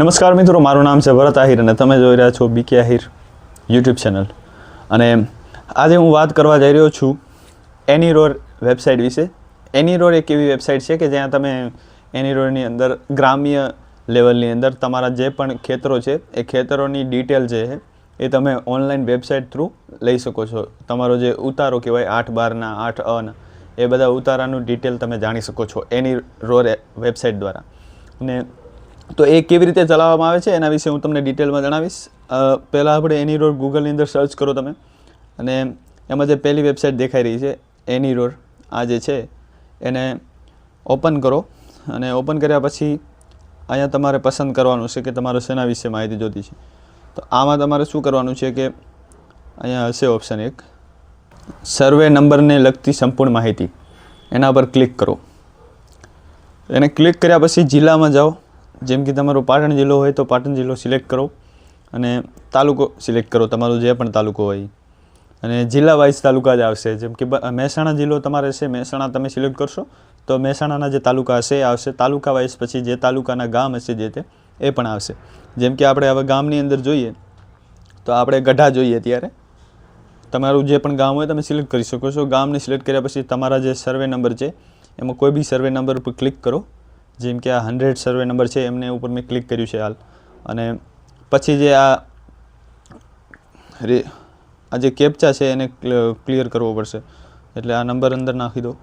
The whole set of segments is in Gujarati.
નમસ્કાર મિત્રો, મારું નામ છે ભરત આહિર અને તમે જોઈ રહ્યા છો બીકે આહિર યુટ્યુબ ચેનલ અને આજે હું વાત કરવા જઈ રહ્યો છું એનીરોર વેબસાઇટ વિશે. એનીરોર એક એવી વેબસાઇટ છે કે જ્યાં તમે એનીરોરની અંદર ગ્રામ્ય લેવલની અંદર તમારા જે પણ ખેતરો છે, એ ખેતરોની ડિટેલ જે છે, એ તમે ઓનલાઈન વેબસાઇટ થ્રુ લઈ શકો છો. તમારો જે ઉતારો કહેવાય આઠ બારના, આઠ અના, એ બધા ઉતારાનું ડિટેલ તમે જાણી શકો છો એની રોર વેબસાઇટ દ્વારા. અને તો એ કેવી રીતે ચલાવવામાં આવે છે એના વિશે હું તમને ડિટેલમાં જણાવીશ. પહેલાં આપણે એની રોડ ગૂગલની અંદર સર્ચ કરો તમે. અને એમાં જે પહેલી વેબસાઇટ દેખાઈ રહી છે એની રોડ આ જે છે, એને ઓપન કરો. અને ઓપન કર્યા પછી અહીંયા તમારે પસંદ કરવાનું છે કે તમારે શેના વિશે માહિતી જોતી છે. તો આમાં તમારે શું કરવાનું છે કે અહીંયા હશે ઓપ્શન એક. સર્વે નંબરને લગતી સંપૂર્ણ માહિતી. એના પર ક્લિક કરો. એને ક્લિક કર્યા પછી જિલ્લામાં જાઓ. જેમ કે તમારો પાટણ જિલ્લો હોય તો પાટણ જિલ્લો સિલેક્ટ કરો અને તાલુકો સિલેક્ટ કરો, તમારો જે પણ તાલુકો હોય. અને જિલ્લા વાઇઝ તાલુકા જ આવશે. જેમ કે મહેસાણા જિલ્લો તમારે છે, મહેસાણા તમે સિલેક્ટ કરશો, તો મહેસાણાના જે તાલુકા હશે, એ આવશે. તાલુકા વાઇઝ પછી જે તાલુકાના ગામ હશે જે તે, એ પણ આવશે. જેમ કે આપણે હવે ગામની અંદર જોઈએ, તો આપણે ગઢા જોઈએ ત્યારે. તમારું જે પણ ગામ હોય તમે સિલેક્ટ કરી શકો છો. ગામને સિલેક્ટ કર્યા પછી તમારા જે સર્વે નંબર છે, એમાં કોઈ બી સર્વે નંબર ઉપર ક્લિક કરો. જેમ કે આ હંડ્રેડ સર્વે નંબર છે, એમને ઉપર મેં ક્લિક કર્યું છે હાલ. અને પછી જે આ રે, આ જે કેપ્ચા છે, એને ક્લિયર કરવો પડશે. એટલે આ નંબર અંદર નાખી દો.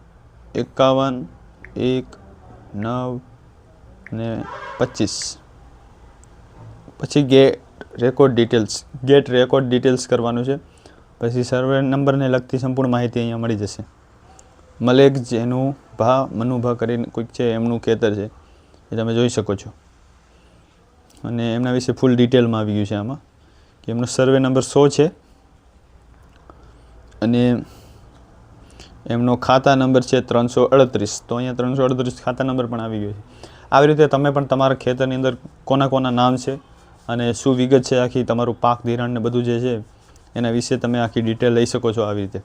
એકાવન, એક, નવ ને પચીસ. પછી get record details get record details કરવાનું છે. પછી સર્વે નંબરને લગતી સંપૂર્ણ માહિતી અહીંયા મળી જશે. મલેક જેનું ભા મનુભા કરીને કોઈક છે એમનું ખેતર છે, એ તમે જોઈ શકો છો. અને એમના વિશે ફૂલ ડિટેલમાં આવી ગયું છે આમાં, કે એમનો સર્વે નંબર સો છે. અને એમનો ખાતા નંબર છે ત્રણસો અડત્રીસ. તો અહીંયા ત્રણસો અડત્રીસ ખાતા નંબર પણ આવી ગયો છે. આવી રીતે તમે પણ તમારા ખેતરની અંદર કોના કોના નામ છે અને શું વિગત છે આખી તમારું પાક ધિરાણ ને બધું જે છે, એના વિશે તમે આખી ડિટેલ લઈ શકો છો આવી રીતે.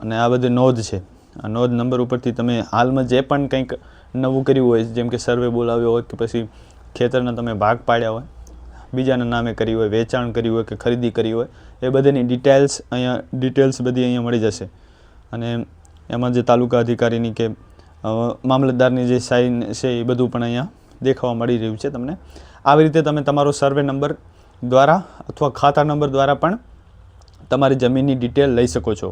અને આ બધી નોંધ છે. આ નોંધ નંબર ઉપરથી તમે હાલમાં જે પણ કંઈક નવું કર્યું હોય, જેમ કે સર્વે બોલાવ્યો હોય કે પછી ખેતરના તમે ભાગ પાડ્યા હોય, બીજાના નામે કર્યું હોય, વેચાણ કર્યું હોય કે ખરીદી કરી હોય, એ બધાની ડિટેલ્સ અહીંયા ડિટેલ્સ બધી અહીંયા મળી જશે. અને એમાં જે તાલુકા અધિકારીની કે મામલતદારની જે સાઇન છે એ બધું પણ અહીંયા દેખાવા મળી રહ્યું છે તમને. આવી રીતે તમે તમારો સર્વે નંબર દ્વારા અથવા ખાતા નંબર દ્વારા પણ તમારી જમીનની ડિટેલ લઈ શકો છો.